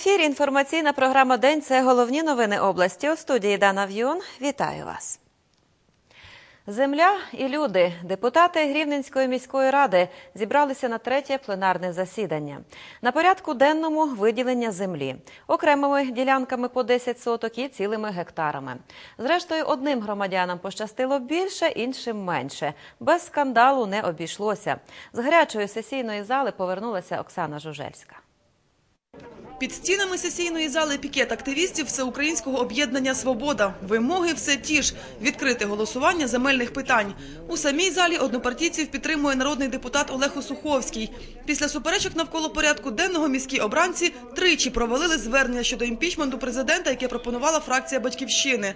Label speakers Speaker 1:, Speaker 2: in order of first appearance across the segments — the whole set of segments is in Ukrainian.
Speaker 1: Ефірі інформаційна програма День. Це головні новини області. У студії Дана В'юн. Вітаю вас. Земля і люди, депутати Грівненської міської ради, зібралися на третє пленарне засідання. На порядку денному виділення землі окремими ділянками по 10 соток і цілими гектарами. Зрештою, одним громадянам пощастило більше, іншим менше. Без скандалу не обійшлося. З гарячої сесійної зали повернулася Оксана Жужельська.
Speaker 2: Під стінами сесійної зали пікет активістів Всеукраїнського об'єднання Свобода. Вимоги все ті ж – відкрите голосування земельних питань. У самій залі однопартійців підтримує народний депутат Олег Осуховський. Після суперечок навколо порядку денного міські обранці тричі провалили звернення щодо імпічменту президента, яке пропонувала фракція «Батьківщини».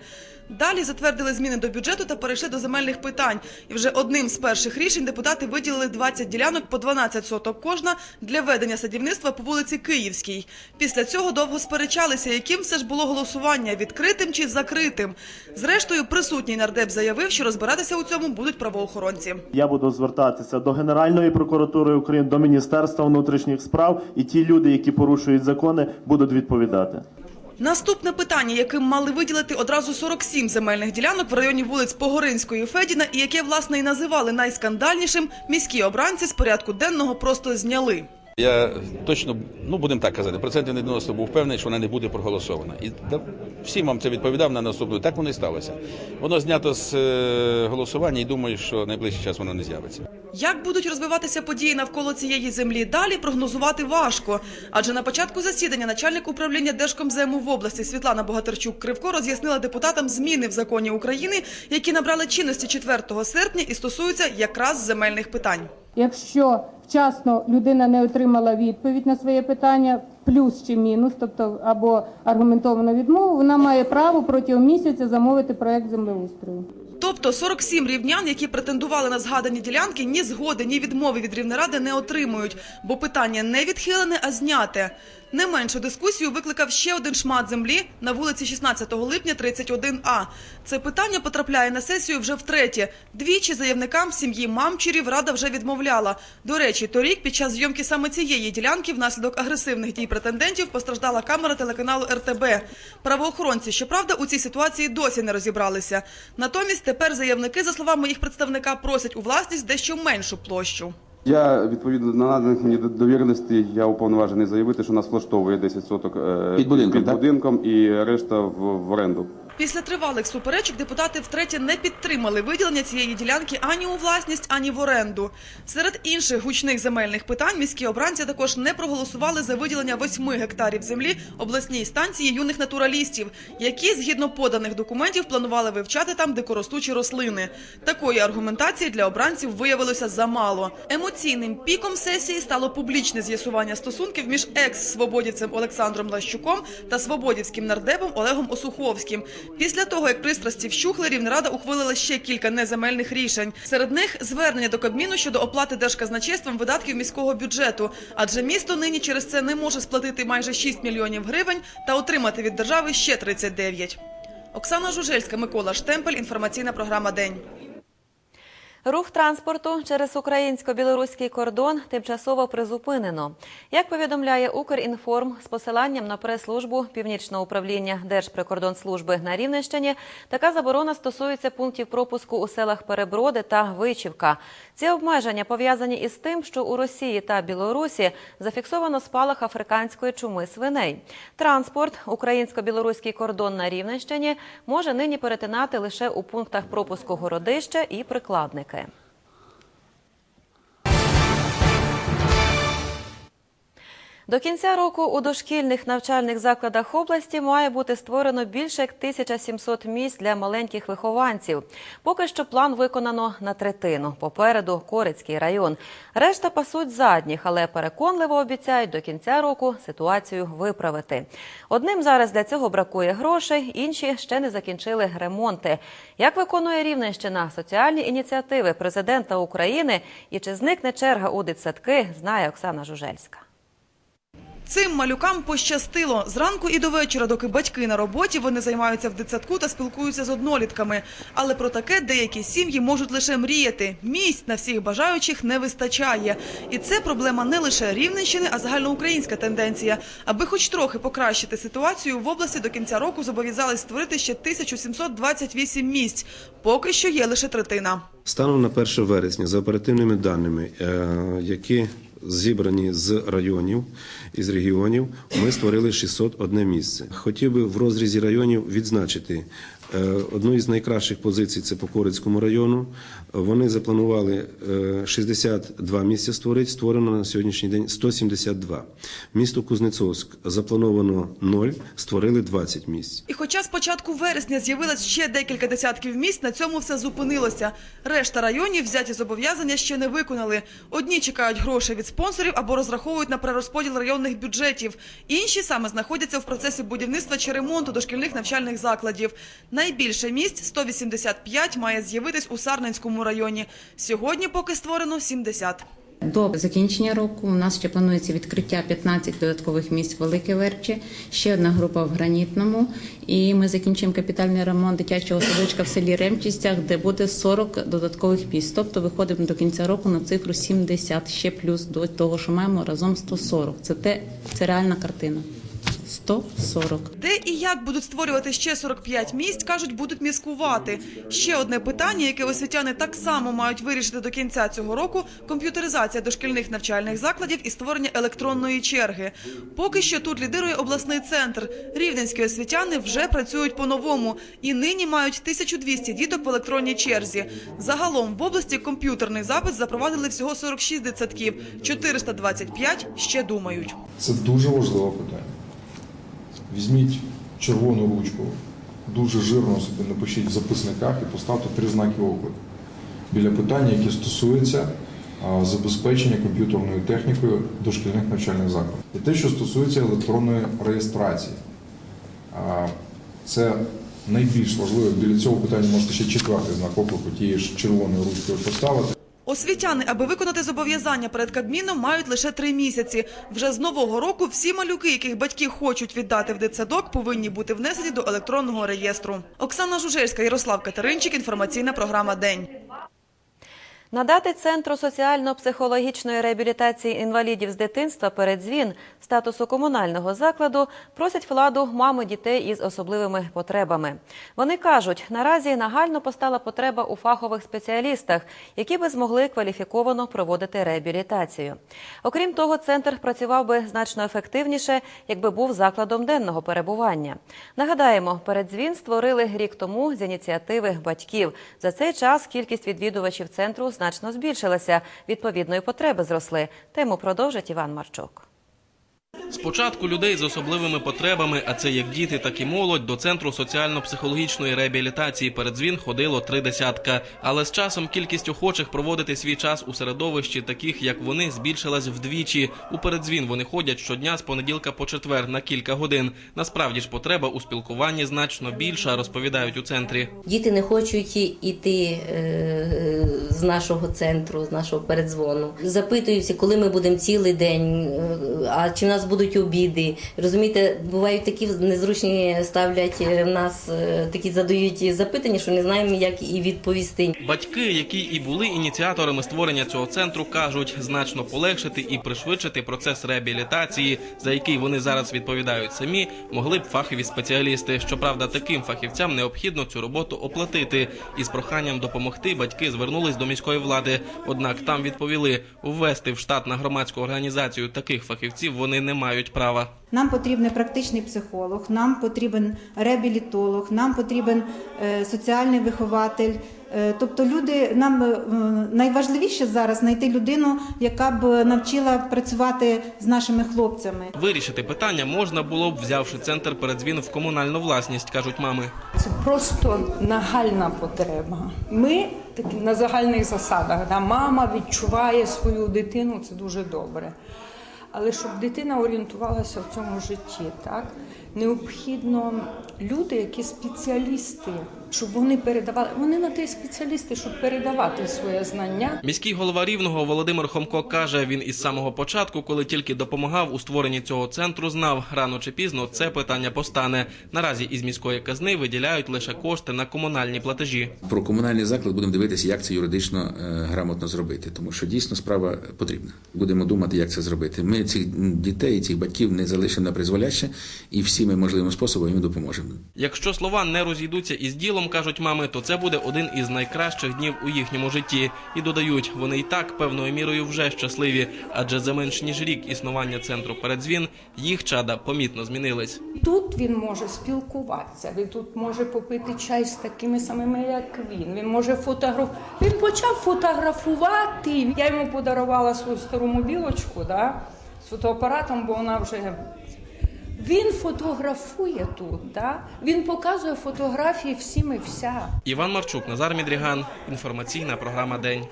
Speaker 2: Далі затвердили зміни до бюджету та перейшли до земельних питань. І вже одним з перших рішень депутати виділили 20 ділянок по 12 соток кожна для ведення садівництва по вулиці Київській. Після цього довго сперечалися, яким все ж було голосування – відкритим чи закритим. Зрештою, присутній нардеп заявив, що розбиратися у цьому будуть правоохоронці.
Speaker 3: Я буду звертатися до Генеральної прокуратури України, до Міністерства внутрішніх справ, і ті люди, які порушують закони, будуть відповідати.
Speaker 2: Наступне питання, яким мали виділити одразу 47 земельних ділянок в районі вулиць Погоринської і Федіна, і яке, власне, і називали найскандальнішим, міські обранці з порядку денного просто зняли.
Speaker 4: Я точно, ну будемо так казати, процентів на 90 був впевнений, що вона не буде проголосована. І да, всім вам це відповідав на наступну. Так воно і сталося. Воно знято з е, голосування і думаю, що найближчий час воно не з'явиться.
Speaker 2: Як будуть розвиватися події навколо цієї землі далі, прогнозувати важко. Адже на початку засідання начальник управління Держкомзему в області Світлана Богатирчук-Кривко роз'яснила депутатам зміни в законі України, які набрали чинності 4 серпня і стосуються якраз земельних питань.
Speaker 5: Якщо вчасно людина не отримала відповідь на своє питання, плюс чи мінус, тобто або аргументовану відмову, вона має право протягом місяця замовити проект землеустрою.
Speaker 2: Тобто 47 рівнян, які претендували на згадані ділянки, ні згоди, ні відмови від Рівнеради не отримують, бо питання не відхилене, а зняте. Не меншу дискусію викликав ще один шмат землі на вулиці 16 липня 31А. Це питання потрапляє на сесію вже втретє. Двічі заявникам сім'ї Мамчурів Рада вже відмовляла. До речі, торік під час зйомки саме цієї ділянки внаслідок агресивних дій претендентів постраждала камера телеканалу РТБ. Правоохоронці, щоправда, у цій ситуації досі не розібралися. Натомість тепер заявники, за словами їх представника, просять у власність дещо меншу площу.
Speaker 6: Я відповідно на наданих мені довіреності, я уповноважений заявити, що нас влаштовує 10 соток е,
Speaker 4: Під будинком,
Speaker 6: під
Speaker 4: так?
Speaker 6: будинком і решта в, в оренду.
Speaker 2: Після тривалих суперечок депутати втретє не підтримали виділення цієї ділянки ані у власність, ані в оренду. Серед інших гучних земельних питань міські обранці також не проголосували за виділення 8 гектарів землі обласній станції юних натуралістів, які, згідно поданих документів, планували вивчати там дикоростучі рослини. Такої аргументації для обранців виявилося замало. Емоційним піком сесії стало публічне з'ясування стосунків між екс-свободівцем Олександром Лащуком та свободівським нардепом Олегом Осуховським. Після того, як пристрасті вщухли, Рівнерада ухвалила ще кілька неземельних рішень. Серед них звернення до Кабміну щодо оплати держказначейством видатків міського бюджету, адже місто нині через це не може сплатити майже 6 мільйонів гривень та отримати від держави ще 39. Оксана Жужельська, Микола Штемпель. Інформаційна програма День.
Speaker 1: Рух транспорту через українсько-білоруський кордон тимчасово призупинено. Як повідомляє Укрінформ з посиланням на прес-службу Північного управління Держприкордонслужби на Рівненщині, така заборона стосується пунктів пропуску у селах Переброди та Вичівка. Ці обмеження пов'язані із тим, що у Росії та Білорусі зафіксовано спалах африканської чуми свиней. Транспорт, українсько-білоруський кордон на Рівненщині може нині перетинати лише у пунктах пропуску Городище і Americhe. До кінця року у дошкільних навчальних закладах області має бути створено більше як 1700 місць для маленьких вихованців. Поки що план виконано на третину. Попереду Корицький район. Решта пасуть задніх, але переконливо обіцяють до кінця року ситуацію виправити. Одним зараз для цього бракує грошей, інші ще не закінчили ремонти. Як виконує Рівненщина соціальні ініціативи президента України і чи зникне черга у дитсадки, знає Оксана Жужельська.
Speaker 2: Цим малюкам пощастило. Зранку і до вечора, доки батьки на роботі, вони займаються в дитсадку та спілкуються з однолітками. Але про таке деякі сім'ї можуть лише мріяти. Місць на всіх бажаючих не вистачає. І це проблема не лише Рівненщини, а загальноукраїнська тенденція. Аби хоч трохи покращити ситуацію, в області до кінця року зобов'язались створити ще 1728 місць. Поки що є лише третина.
Speaker 7: Станом на 1 вересня, за оперативними даними, е, які зібрані з районів і з регіонів, ми створили 601 місце. Хотів би в розрізі районів відзначити одну із найкращих позицій це по Корицькому району. Вони запланували е, 62 місця створити, створено на сьогоднішній день 172. Місто Кузнецовськ заплановано 0, створили 20 місць.
Speaker 2: І хоча з початку вересня з'явилось ще декілька десятків місць, на цьому все зупинилося. Решта районів взяті зобов'язання ще не виконали. Одні чекають грошей від спонсорів або розраховують на перерозподіл районних бюджетів. Інші саме знаходяться в процесі будівництва чи ремонту дошкільних навчальних закладів. Найбільше місць 185 має з'явитись у Сарненському районі. Сьогодні поки створено 70.
Speaker 8: До закінчення року у нас ще планується відкриття 15 додаткових місць в Велике Верчі, ще одна група в Гранітному. І ми закінчимо капітальний ремонт дитячого садочка в селі Ремчистях, де буде 40 додаткових місць. Тобто виходимо до кінця року на цифру 70, ще плюс до того, що маємо разом 140. Це те, це реальна картина. 140.
Speaker 2: Де і як будуть створювати ще 45 місць, кажуть, будуть міскувати. Ще одне питання, яке освітяни так само мають вирішити до кінця цього року – комп'ютеризація дошкільних навчальних закладів і створення електронної черги. Поки що тут лідирує обласний центр. Рівненські освітяни вже працюють по-новому і нині мають 1200 діток в електронній черзі. Загалом в області комп'ютерний запис запровадили всього 46 дитсадків, 425 ще думають.
Speaker 9: Це дуже важливе питання. Візьміть червону ручку, дуже жирно собі напишіть в записниках і поставте три знаки оклику біля питання, які стосуються забезпечення комп'ютерною технікою дошкільних навчальних закладів. І те, що стосується електронної реєстрації. Це найбільш важливе. Біля цього питання можете ще четвертий знак оклику тією ж червоною ручкою поставити.
Speaker 2: Освітяни, аби виконати зобов'язання перед Кабміном, мають лише три місяці. Вже з нового року всі малюки, яких батьки хочуть віддати в дитсадок, повинні бути внесені до електронного реєстру. Оксана Жужельська, Ярослав Катеринчик. Інформаційна програма День.
Speaker 1: Надати Центру соціально-психологічної реабілітації інвалідів з дитинства передзвін статусу комунального закладу просять владу мами дітей із особливими потребами. Вони кажуть, наразі нагально постала потреба у фахових спеціалістах, які би змогли кваліфіковано проводити реабілітацію. Окрім того, центр працював би значно ефективніше, якби був закладом денного перебування. Нагадаємо, передзвін створили рік тому з ініціативи батьків. За цей час кількість відвідувачів центру значно збільшилася. Відповідної потреби зросли. Тему продовжить Іван Марчук.
Speaker 10: Спочатку людей з особливими потребами, а це як діти, так і молодь, до центру соціально-психологічної реабілітації передзвін ходило три десятка. Але з часом кількість охочих проводити свій час у середовищі, таких як вони, збільшилась вдвічі. У передзвін вони ходять щодня з понеділка по четвер на кілька годин. Насправді ж потреба у спілкуванні значно більша, розповідають у центрі.
Speaker 11: Діти не хочуть іти е, нашого центру, з нашого передзвону. Запитуються, коли ми будемо цілий день, е, а чи в нас будуть обіди. Розумієте, бувають такі незручні ставлять е, в нас е, такі задають запитання, що не знаємо, як і відповісти.
Speaker 10: Батьки, які і були ініціаторами створення цього центру, кажуть, значно полегшити і пришвидшити процес реабілітації, за який вони зараз відповідають самі, могли б фахові спеціалісти. Щоправда, таким фахівцям необхідно цю роботу оплатити. І з проханням допомогти батьки звернулись до міської влади. Однак там відповіли, ввести в штат на громадську організацію таких фахівців вони не мають права.
Speaker 12: Нам потрібен практичний психолог, нам потрібен реабілітолог, нам потрібен е, соціальний вихователь. Е, тобто, люди нам е, найважливіше зараз знайти людину, яка б навчила працювати з нашими хлопцями.
Speaker 10: Вирішити питання можна було б, взявши центр передзвін в комунальну власність, кажуть мами.
Speaker 13: Це просто нагальна потреба. Ми такі на загальних засадах. Да, мама відчуває свою дитину, це дуже добре. Але щоб дитина орієнтувалася в цьому житті, так необхідно люди, які спеціалісти, щоб вони передавали. Вони на те й спеціалісти, щоб передавати своє знання.
Speaker 10: Міський голова Рівного Володимир Хомко каже, він із самого початку, коли тільки допомагав у створенні цього центру, знав, рано чи пізно це питання постане. Наразі із міської казни виділяють лише кошти на комунальні платежі.
Speaker 14: Про комунальний заклад будемо дивитися, як це юридично е, грамотно зробити, тому що дійсно справа потрібна. Будемо думати, як це зробити. Ми цих дітей, цих батьків не залишимо на призволяще, і всіми можливими способами їм допоможемо.
Speaker 10: Якщо слова не розійдуться із ділом, кажуть мами, то це буде один із найкращих днів у їхньому житті. І додають, вони і так певною мірою вже щасливі, адже за менш ніж рік існування центру передзвін їх чада помітно змінились.
Speaker 13: Тут він може спілкуватися, він тут може попити чай з такими самими, як він. Він може фотографувати. Він почав фотографувати. Я йому подарувала свою стару мобілочку да, з фотоапаратом, бо вона вже. Він фотографує тут, да? він показує фотографії всім і вся.
Speaker 10: Іван Марчук, Назар Мідріган. Інформаційна програма День.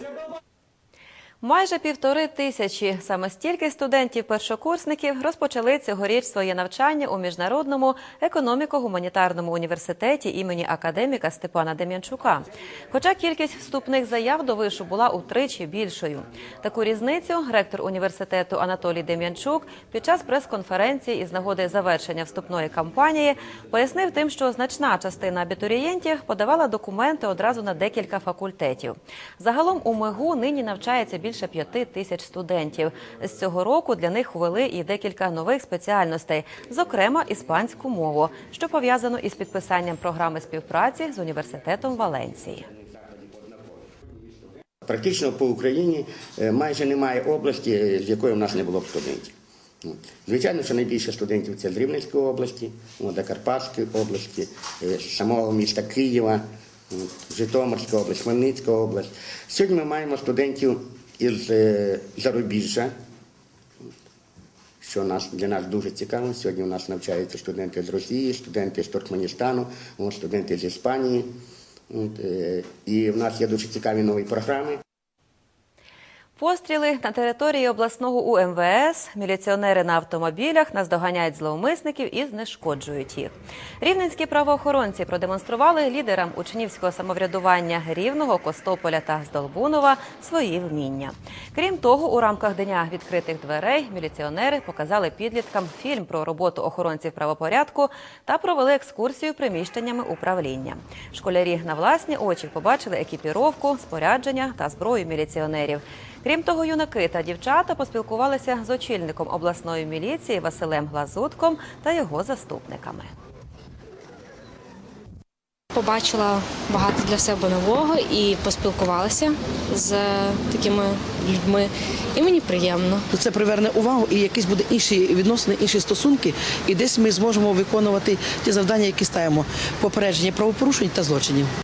Speaker 1: Майже півтори тисячі саме стільки студентів-першокурсників розпочали цьогоріч своє навчання у міжнародному економіко-гуманітарному університеті імені академіка Степана Дем'янчука. Хоча кількість вступних заяв до вишу була утричі більшою. Таку різницю ректор університету Анатолій Дем'янчук під час прес-конференції із нагоди завершення вступної кампанії пояснив тим, що значна частина абітурієнтів подавала документи одразу на декілька факультетів. Загалом у МИГУ нині навчається більше п'яти тисяч студентів. З цього року для них ввели і декілька нових спеціальностей, зокрема іспанську мову, що пов'язано із підписанням програми співпраці з університетом Валенції.
Speaker 15: Практично по Україні е, майже немає області, е, з якої в нас не було б студентів. Звичайно, що найбільше студентів це з Рівненської області, от, Закарпатської області, е, самого міста Києва, Житомирська область, Хмельницька область. Сьогодні ми маємо студентів із е, зарубіжжя, що нас, для нас дуже цікаво. Сьогодні у нас навчаються студенти з Росії, студенти з Туркменістану, студенти з Іспанії. Е, і в нас є дуже цікаві нові програми.
Speaker 1: Постріли на території обласного УМВС, міліціонери на автомобілях наздоганяють зловмисників і знешкоджують їх. Рівненські правоохоронці продемонстрували лідерам учнівського самоврядування Рівного, Костополя та Здолбунова свої вміння. Крім того, у рамках дня відкритих дверей міліціонери показали підліткам фільм про роботу охоронців правопорядку та провели екскурсію приміщеннями управління. Школярі на власні очі побачили екіпіровку, спорядження та зброю міліціонерів. Крім того, юнаки та дівчата поспілкувалися з очільником обласної міліції Василем Глазутком та його заступниками.
Speaker 16: Побачила багато для себе нового і поспілкувалася з такими людьми. І мені приємно.
Speaker 17: Це приверне увагу і якісь буде інші відносини, інші стосунки, і десь ми зможемо виконувати ті завдання, які ставимо попередження правопорушень та злочинів.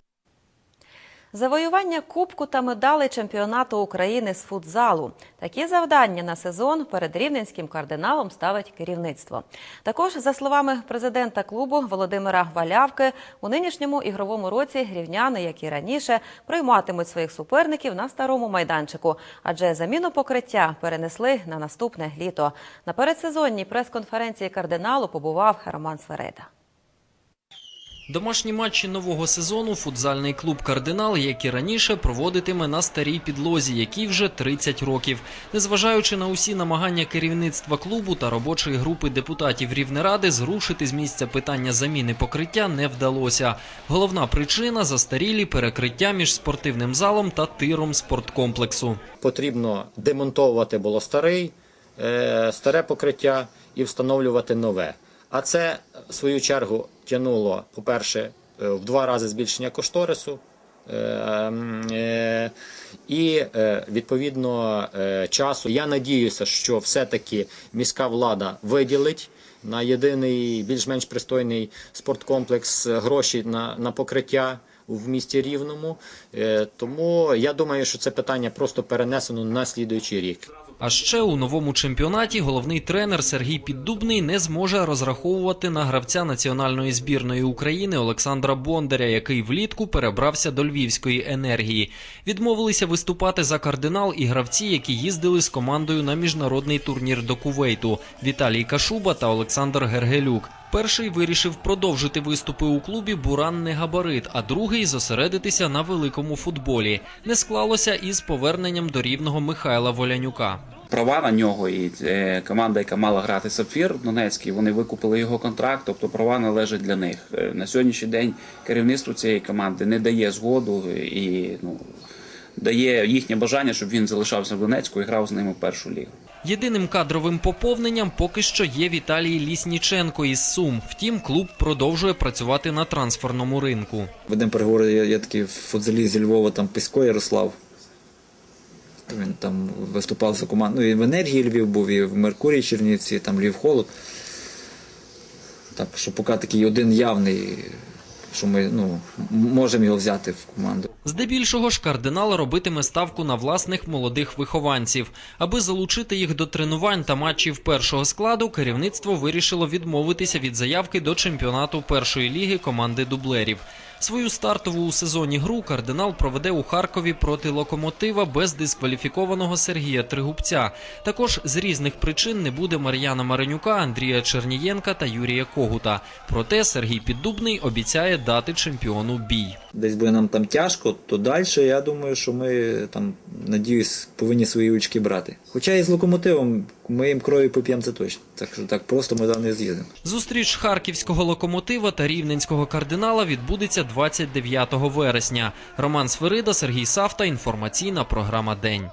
Speaker 1: Завоювання кубку та медалей чемпіонату України з футзалу. Такі завдання на сезон перед рівненським кардиналом ставить керівництво. Також, за словами президента клубу Володимира Валявки, у нинішньому ігровому році рівняни, як і раніше, прийматимуть своїх суперників на старому майданчику, адже заміну покриття перенесли на наступне літо. На передсезонній прес-конференції кардиналу побував Роман Свереда.
Speaker 18: Домашні матчі нового сезону футзальний клуб Кардинал, як і раніше, проводитиме на старій підлозі, якій вже 30 років. Незважаючи на усі намагання керівництва клубу та робочої групи депутатів Рівнеради, зрушити з місця питання заміни покриття не вдалося. Головна причина застарілі перекриття між спортивним залом та тиром спорткомплексу.
Speaker 19: Потрібно демонтовувати було старий, е, старе покриття і встановлювати нове. А це, в свою чергу, тягнуло, по-перше, е, в два рази збільшення кошторису. е, е, І відповідно часу. Я надіюся, що все-таки міська влада виділить на єдиний більш-менш пристойний спорткомплекс гроші на, на покриття в місті Рівному. Тому я думаю, що це питання просто перенесено на слідуючий рік.
Speaker 18: А ще у новому чемпіонаті головний тренер Сергій Піддубний не зможе розраховувати на гравця національної збірної України Олександра Бондаря, який влітку перебрався до Львівської енергії. Відмовилися виступати за кардинал і гравці, які їздили з командою на міжнародний турнір до Кувейту Віталій Кашуба та Олександр Гергелюк. Перший вирішив продовжити виступи у клубі Буранний габарит, а другий зосередитися на великому футболі. Не склалося із поверненням до рівного Михайла Волянюка.
Speaker 20: права на нього, і е, команда, яка мала грати Сапфір Донецький, вони викупили його контракт, тобто права належать для них. Е, На сьогоднішній день керівництво цієї команди не дає згоду і ну, дає їхнє бажання, щоб він залишався в Донецьку і грав з ними першу лігу.
Speaker 18: Єдиним кадровим поповненням поки що є Віталій Лісніченко із Сум. Втім, клуб продовжує працювати на трансферному ринку.
Speaker 21: Ведемо переговори, є, є такий футзаліст зі Львова, там Писько Ярослав. Він там виступав за команду. Ну, і в енергії Львів був, і в Меркурії Чернівці, там Львів Холод. Так що поки такий один явний, що ми ну, можемо його взяти в команду.
Speaker 18: Здебільшого ж кардинал робитиме ставку на власних молодих вихованців. Аби залучити їх до тренувань та матчів першого складу, керівництво вирішило відмовитися від заявки до чемпіонату першої ліги команди дублерів. Свою стартову у сезоні гру кардинал проведе у Харкові проти локомотива без дискваліфікованого Сергія Тригубця. Також з різних причин не буде Мар'яна Маренюка, Андрія Чернієнка та Юрія Когута. Проте Сергій Піддубний обіцяє дати чемпіону бій.
Speaker 21: Десь буде нам там тяжко, то далі я думаю, що ми там, надіюсь, повинні свої очки брати. Хоча і з локомотивом ми їм крові поп'ємо це точно. Так що так просто ми там не з'їздимо.
Speaker 18: Зустріч харківського локомотива та рівненського кардинала відбудеться 29 вересня. Роман Свирида, Сергій Савта. Інформаційна програма День.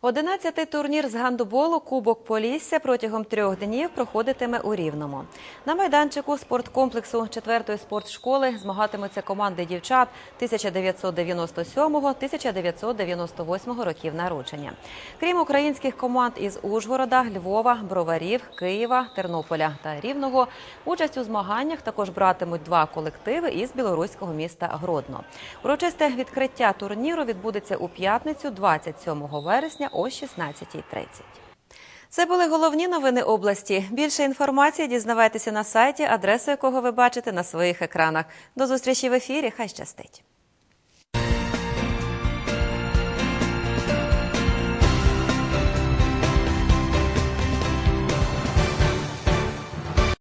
Speaker 1: Одинадцятий турнір з гандболу Кубок Полісся протягом трьох днів проходитиме у Рівному. На майданчику спорткомплексу 4-ї спортшколи змагатимуться команди дівчат 1997-1998 років народження. Крім українських команд із Ужгорода, Львова, Броварів, Києва, Тернополя та Рівного, участь у змаганнях також братимуть два колективи із білоруського міста Гродно. Урочисте відкриття турніру відбудеться у п'ятницю, 27 вересня о 16.30. Це були головні новини області. Більше інформації дізнавайтеся на сайті, адресу якого ви бачите на своїх екранах. До зустрічі в ефірі. Хай щастить.